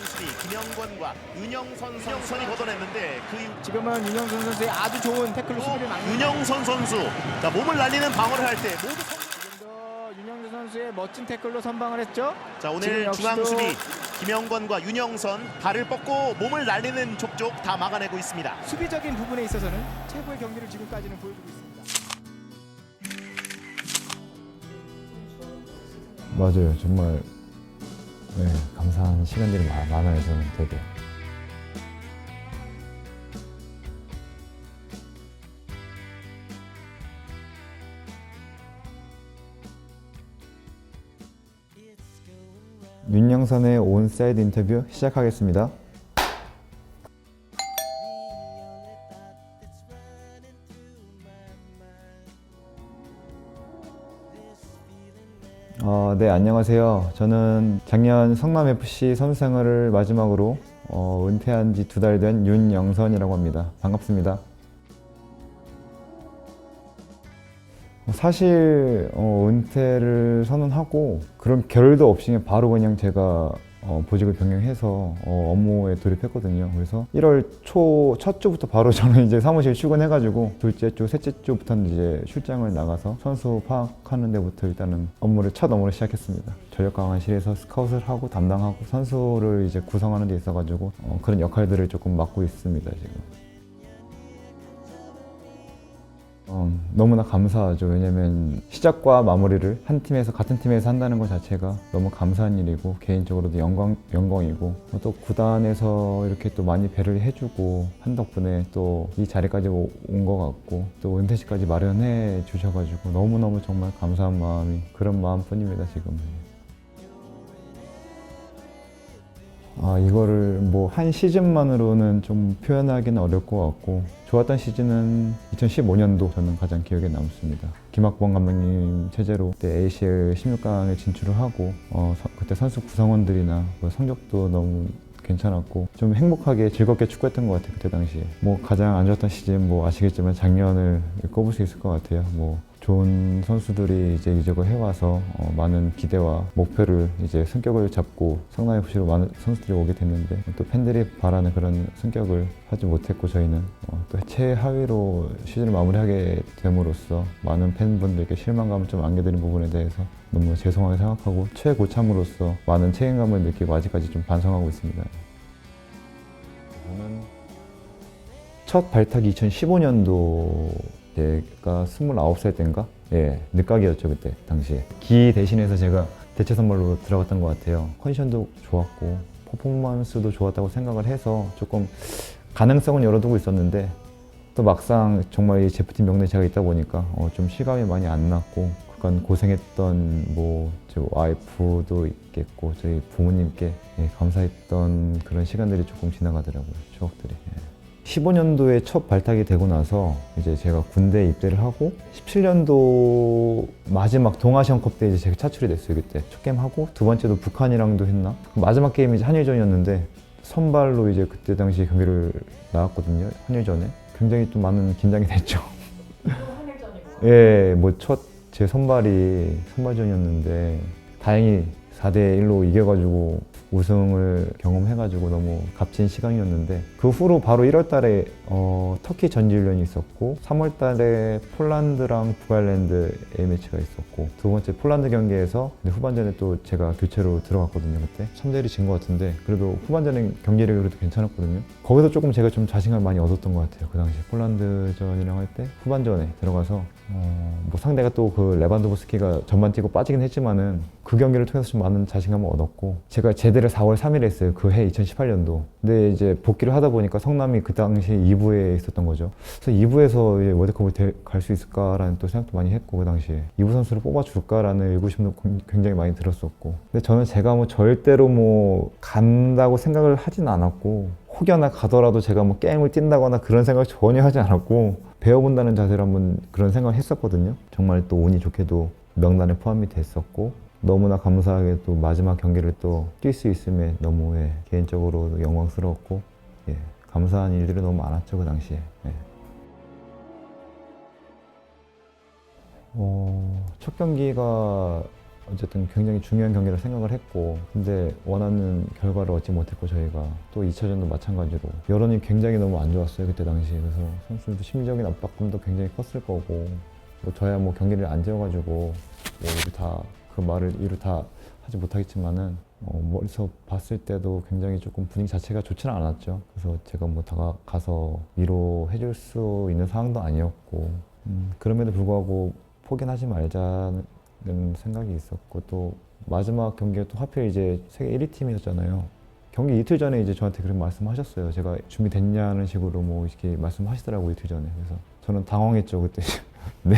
중앙수비 김영권과 윤영선 선수이 걷어냈는데 그 지금은 윤영선 선수의 아주 좋은 태클로 수비를 막는 윤영선 선수 자, 몸을 날리는 방어를 할 때 모두 지금도 윤영선 선수의 멋진 태클로 선방을 했죠. 자 지금 오늘 역시도- 중앙수비 김영권과 윤영선 발을 뻗고 몸을 날리는 족족 다 막아내고 있습니다. 수비적인 부분에 있어서는 최고의 경기를 지금까지는 보여주고 있습니다. 맞아요. 정말 네, 감사한 시간들이 많- 많아요. 저는 되게. 윤영선의 온사이드 인터뷰 시작하겠습니다. 네, 안녕하세요. 저는 작년 성남FC 선수 생활을 마지막으로 어, 은퇴한 지 두 달 된 윤영선이라고 합니다. 반갑습니다. 어, 사실 어, 은퇴를 선언하고 그런 결을도 없이 바로 그냥 제가 어, 보직을 변경해서 어, 업무에 돌입했거든요. 그래서 1월 초 첫 주부터 바로 저는 이제 사무실 출근해가지고 둘째 주, 셋째 주부터는 이제 출장을 나가서 선수 파악하는 데부터 일단은 업무를 첫 업무를 시작했습니다. 전력 강화실에서 스카웃을 하고 담당하고 선수를 이제 구성하는 데 있어가지고 어, 그런 역할들을 조금 맡고 있습니다 지금. 어, 너무나 감사하죠. 왜냐면 시작과 마무리를 한 팀에서 같은 팀에서 한다는 것 자체가 너무 감사한 일이고 개인적으로도 영광 영광이고 또 구단에서 이렇게 또 많이 배를 해주고 한 덕분에 또 이 자리까지 온 것 같고 또 은퇴식까지 마련해 주셔가지고 너무 너무 정말 감사한 마음이 그런 마음뿐입니다 지금. 아 이거를 뭐 한 시즌만으로는 좀 표현하기는 어려울 것 같고 좋았던 시즌은 2015년도 저는 가장 기억에 남습니다. 김학범 감독님 체제로 그때 ACL 16강에 진출을 하고 어, 서- 그때 선수 구성원들이나 뭐 성적도 너무 괜찮았고 좀 행복하게 즐겁게 축구했던 것 같아요 그때 당시에 뭐 가장 안 좋았던 시즌 뭐 아시겠지만 작년을 꼽을 수 있을 것 같아요 뭐 좋은 선수들이 이제 이적을 해와서 어, 많은 기대와 목표를 이제 성격을 잡고 성남 FC로 많은 선수들이 오게 됐는데 또 팬들이 바라는 그런 성격을 하지 못했고 저희는 어, 또 최하위로 시즌을 마무리하게 됨으로써 많은 팬분들께 실망감을 좀 안겨드린 부분에 대해서 너무 죄송하게 생각하고 최고참으로서 많은 책임감을 느끼고 아직까지 좀 반성하고 있습니다. 첫 발탁이 2015년도 제가 29살 때인가? 예, 늦각이었죠 그때 당시에 기 대신해서 제가 대체 선발로 들어갔던 것 같아요 컨디션도 좋았고 퍼포먼스도 좋았다고 생각을 해서 조금 가능성은 열어두고 있었는데 또 막상 정말 이 제프팀 명단에 제가 있다 보니까 어, 좀 실감이 많이 안 났고 그간 고생했던 뭐 제 와이프도 있겠고 저희 부모님께 예, 감사했던 그런 시간들이 조금 지나가더라고요 추억들이 예. 15년도에 첫 발탁이 되고 나서 이제 제가 군대 입대를 하고 17년도 마지막 동아시안컵 때 이제 제가 차출이 됐어요 그때. 첫 게임 하고 두 번째도 북한이랑도 했나? 마지막 게임이 이제 한일전이었는데 선발로 이제 그때 당시 경기를 나왔거든요 한일전에. 굉장히 좀 많은 긴장이 됐죠. 예, 뭐 첫 제 선발이 선발전이었는데 다행히 4대 1로 이겨가지고 우승을 경험해가지고 너무 값진 시간이었는데 그 후로 바로 1월 달에 어, 터키 전지훈련이 있었고 3월달에 폴란드랑 북아일랜드 A 매치가 있었고 두 번째 폴란드 경기에서 후반전에 또 제가 교체로 들어갔거든요 그때. 3대 1이 진 것 같은데 그래도 후반전에 경기력이 그래도 괜찮았거든요. 거기서 조금 제가 좀 자신감을 많이 얻었던 것 같아요 그 당시 폴란드전이랑 할 때 후반전에 들어가서 어, 뭐 상대가 또 그 레반도브스키가 전반 뛰고 빠지긴 했지만은 그 경기를 통해서 좀 많은 자신감을 얻었고 제가 제대를 4월 3일에 했어요 그 해 2018년도. 근데 이제 복귀를 하다 보니까 성남이 그 당시에 2부에 있었던 거죠. 그래서 2부에서 월드컵을 갈 수 있을까라는 또 생각도 많이 했고 그 당시에. 2부 선수를 뽑아줄까라는 의구심도 굉장히 많이 들었었고. 근데 저는 제가 뭐 절대로 뭐 간다고 생각을 하진 않았고 혹여나 가더라도 제가 뭐 게임을 뛴다거나 그런 생각 전혀 하지 않았고 배워본다는 자세로 한번 그런 생각을 했었거든요. 정말 또 운이 좋게도 명단에 포함이 됐었고 너무나 감사하게 또 마지막 경기를 또 뛸 수 있음에 너무 예, 개인적으로 영광스러웠고 예, 감사한 일들이 너무 많았죠 그 당시에. 예. 어, 첫 경기가 어쨌든 굉장히 중요한 경기를 생각을 했고 근데 원하는 결과를 얻지 못했고 저희가 또 2차전도 마찬가지로 여론이 굉장히 너무 안 좋았어요 그때 당시에 그래서 선수들도 심리적인 압박감도 굉장히 컸을 거고 뭐 저야 뭐 경기를 안 지어가지고 뭐 우리 다 그 말을 이루 다 하지 못하겠지만은 어, 멀리서 봤을 때도 굉장히 조금 분위기 자체가 좋지는 않았죠. 그래서 제가 뭐 다가가서 위로해줄 수 있는 상황도 아니었고 음, 그럼에도 불구하고 포기는 하지 말자는 생각이 있었고 또 마지막 경기가 또 하필 이제 세계 1위 팀이었잖아요. 경기 이틀 전에 이제 저한테 그런 말씀하셨어요. 제가 준비됐냐는 식으로 뭐 이렇게 말씀하시더라고요 이틀 전에. 그래서 저는 당황했죠 그때. 네.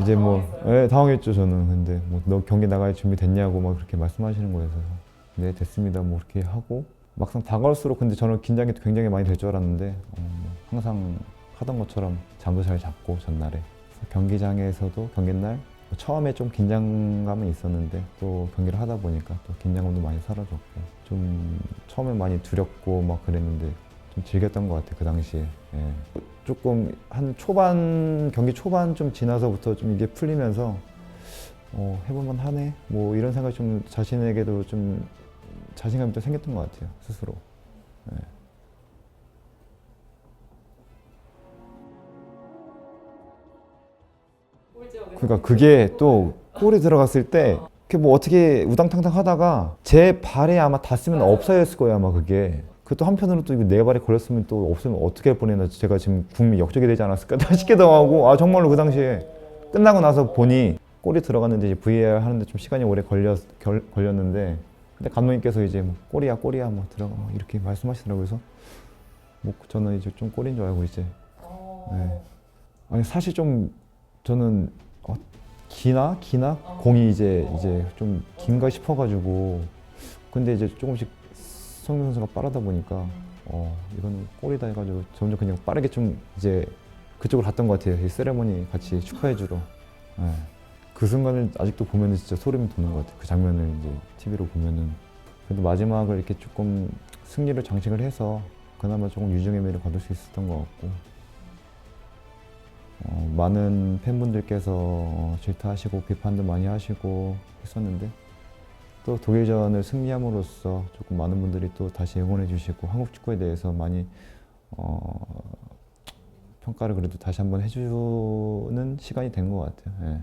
이제 뭐, 예, 당황했죠 저는. 근데 뭐 너 경기 나갈 준비 됐냐고 막 그렇게 말씀하시는 거여서. 네 됐습니다. 뭐 이렇게 하고. 막상 다가올수록 근데 저는 긴장이 굉장히 많이 될 줄 알았는데 어, 뭐 항상 하던 것처럼 잠도 잘 잤고 전날에. 경기장에서도 경기날 처음에 좀 긴장감은 있었는데 또 경기를 하다 보니까 또 긴장감도 많이 사라졌고 좀 처음에 많이 두렵고 막 그랬는데 좀 즐겼던 것 같아요 그 당시에. 예. 조금 한 초반 경기 초반 좀 지나서부터 좀 이게 풀리면서 어, 해볼만 하네? 뭐 이런 생각이 좀 자신에게도 좀 자신감이 또 생겼던 것 같아요 스스로. 예. 그러니까 그게 또 골이 들어갔을 때 그게 뭐 어떻게 우당탕탕 하다가 제 발에 아마 닿았으면 없어졌을 거예요 아마 그게 그 또 한편으로 또 이거 내 발에 걸렸으면 또 없으면 어떻게 할 뻔했나 제가 지금 국민 역적이 되지 않았을까 싶기도 하고. 아 정말로 그 당시에 끝나고 나서 보니 골이 들어갔는데 이제 VAR 하는데 좀 시간이 오래 걸렸, 결, 걸렸는데 근데 감독님께서 이제 뭐 골이야 골이야 뭐 들어가 뭐 이렇게 말씀하시더라고요. 그래서 뭐 저는 이제 좀 골인 줄 알고 이제 네. 아니 사실 좀 저는 어, 기나 기나? 공이 이제 이제 좀 긴가 싶어가지고 근데 이제 조금씩 성민 선수가 빠르다 보니까 어 이거는 골이다 해가지고 점점 그냥 빠르게 좀 이제 그쪽으로 갔던 것 같아요. 이 세레머니 같이 축하해주러. 네. 그 순간을 아직도 보면은 진짜 소름이 돋는 것 같아요. 그 장면을 이제 TV로 보면은. 그래도 마지막을 이렇게 조금 승리를 장식을 해서 그나마 조금 유종의 미를 거둘 수 있었던 것 같고. 어, 많은 팬분들께서 어, 질타하시고 비판도 많이 하시고 했었는데 또 독일전을 승리함으로써 조금 많은 분들이 또 다시 응원해 주시고 한국 축구에 대해서 많이 어, 평가를 그래도 다시 한번 해주는 시간이 된 것 같아요. 예.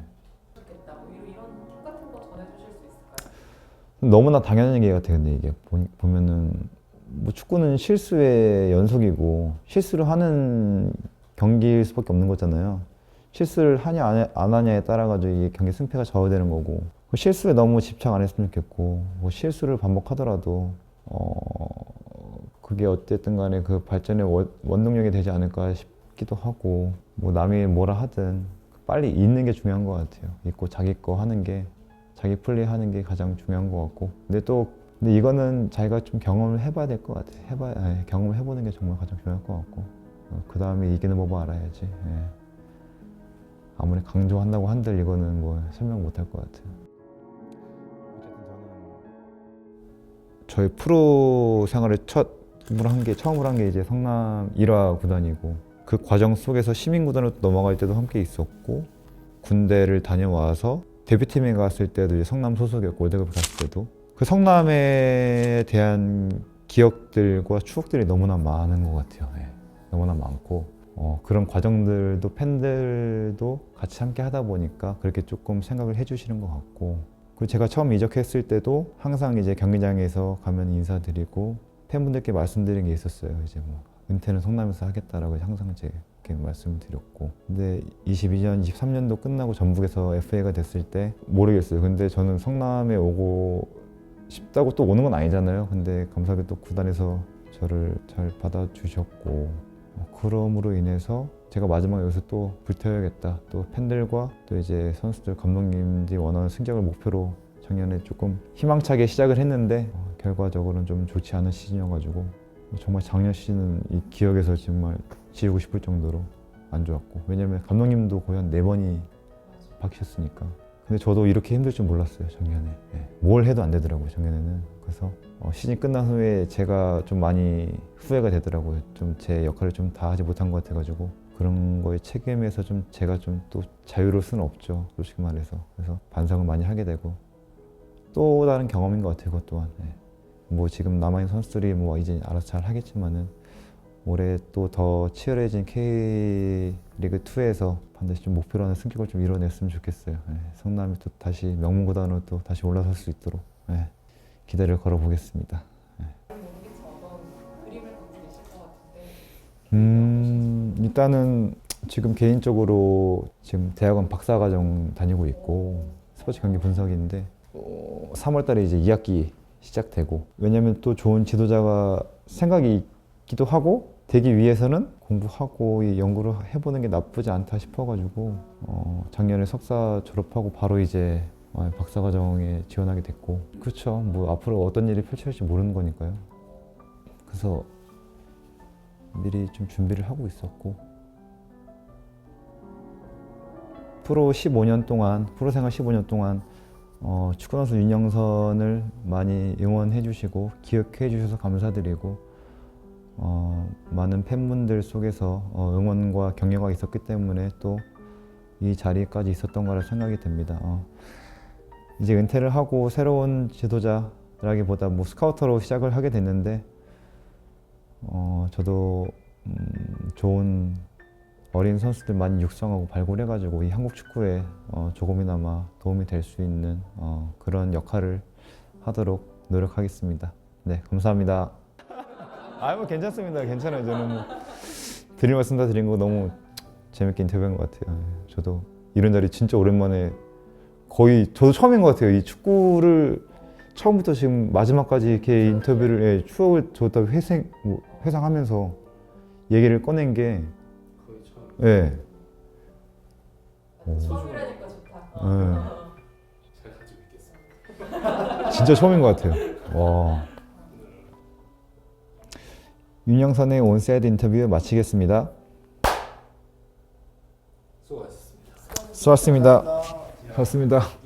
뭐? 너무나 당연한 얘기 같아요. 근데 이게 보- 보면은 뭐 축구는 실수의 연속이고 실수를 하는 경기일 수밖에 없는 거잖아요. 실수를 하냐 안, 하냐에 따라 가지고 이게 경기 승패가 좌우되는 거고 그 실수에 너무 집착 안 했으면 좋겠고 뭐 실수를 반복하더라도 어 그게 어쨌든 간에 그 발전의 원, 원동력이 되지 않을까 싶기도 하고 뭐 남이 뭐라 하든 빨리 잊는 게 중요한 것 같아요. 잊고 자기 거 하는 게 자기 플레이 하는 게 가장 중요한 것 같고. 근데 또 근데 이거는 자기가 좀 경험을 해봐야 될 것 같아요 해봐야 아, 경험을 해보는 게 정말 가장 중요할 것 같고. 그 다음에 이기는 법을 알아야지. 예. 아무리 강조한다고 한들 이거는 뭐 설명 못 할 것 같아요 저희 프로 생활을 첫으로 한게 처음으로 한 게 이제 성남 일화 구단이고 그 과정 속에서 시민 구단으로 넘어갈 때도 함께 있었고 군대를 다녀와서 대표팀에 갔을 때도 이제 성남 소속이었고 월드컵 갔을 때도 그 성남에 대한 기억들과 추억들이 너무나 많은 것 같아요. 예. 너무나 많고 어, 그런 과정들도 팬들도 같이 함께 하다 보니까 그렇게 조금 생각을 해주시는 것 같고 그리고 제가 처음 이적했을 때도 항상 이제 경기장에서 가면 인사드리고 팬분들께 말씀드린 게 있었어요. 이제 뭐 은퇴는 성남에서 하겠다라고 항상 제 이렇게 말씀드렸고 근데 22년, 23년도 끝나고 전북에서 FA가 됐을 때 모르겠어요. 근데 저는 성남에 오고 싶다고 또 오는 건 아니잖아요. 근데 감사하게 또 구단에서 저를 잘 받아주셨고 어, 그럼으로 인해서 제가 마지막에 여기서 또 불태워야겠다. 또 팬들과 또 이제 선수들, 감독님들이 원하는 승격을 목표로 작년에 조금 희망차게 시작을 했는데 어, 결과적으로는 좀 좋지 않은 시즌이어가지고 정말 작년 시즌은 이 기억에서 정말 지우고 싶을 정도로 안 좋았고 왜냐면 감독님도 거의 한 네 번이 바뀌셨으니까 근데 저도 이렇게 힘들 줄 몰랐어요 작년에 예. 뭘 해도 안 되더라고요 작년에는 그래서 어, 시즌 끝난 후에 제가 좀 많이 후회가 되더라고요 좀 제 역할을 좀 다 하지 못한 것 같아가지고 그런 거에 책임에서 좀 제가 좀 또 자유로울 수는 없죠. 솔직히 말해서. 그래서 반성을 많이 하게 되고 또 다른 경험인 것 같아요. 그것 또한. 예. 뭐 지금 남아있는 선수들이 뭐 이제 알아서 잘 하겠지만은 올해 또 더 치열해진 K리그 2에서 반드시 좀 목표로 하는 승격을 좀 이뤄냈으면 좋겠어요. 예. 성남이 또 다시 명문구단으로 또 다시 올라설 수 있도록 예. 기대를 걸어보겠습니다. 같은데 음, 일단은 지금 개인적으로 지금 대학원 박사과정 다니고 있고 스포츠 경기 분석인데 어, 3월달에 이제 2학기 시작되고 왜냐면 또 좋은 지도자가 생각이 있 기도 하고 되기 위해서는 공부하고 이 연구를 해보는 게 나쁘지 않다 싶어가지고 어, 작년에 석사 졸업하고 바로 이제 어, 박사과정에 지원하게 됐고 그렇죠. 뭐 앞으로 어떤 일이 펼쳐질지 모르는 거니까요. 그래서 미리 좀 준비를 하고 있었고 프로 15년 동안 프로 생활 15년 동안 어, 축구 선수 윤영선을 많이 응원해 주시고 기억해 주셔서 감사드리고 어, 많은 팬분들 속에서 어, 응원과 격려가 있었기 때문에 또 이 자리까지 있었던 거라 생각이 됩니다. 어, 이제 은퇴를 하고 새로운 지도자라기보다 뭐 스카우터로 시작을 하게 됐는데 어, 저도 음, 좋은 어린 선수들 많이 육성하고 발굴해가지고 이 한국 축구에 어, 조금이나마 도움이 될 수 있는 어, 그런 역할을 하도록 노력하겠습니다. 네, 감사합니다. 아, 뭐 괜찮습니다. 괜찮아요. 저는 뭐 드릴 말씀 다 드린 거 너무 재밌게 인터뷰한 것 같아요. 예, 저도 이런 자리 진짜 오랜만에 거의 저도 처음인 것 같아요. 이 축구를 처음부터 지금 마지막까지 이렇게 인터뷰를 예, 추억을 저다 회생 뭐 회상하면서 얘기를 꺼낸 게 예. 오, 처음이라니까 좋다. 예. 진짜 처음인 것 같아요. 와. 윤영선의 온사이드 인터뷰 마치겠습니다. 수고하셨습니다. 수고하셨습니다. 수고하셨습니다.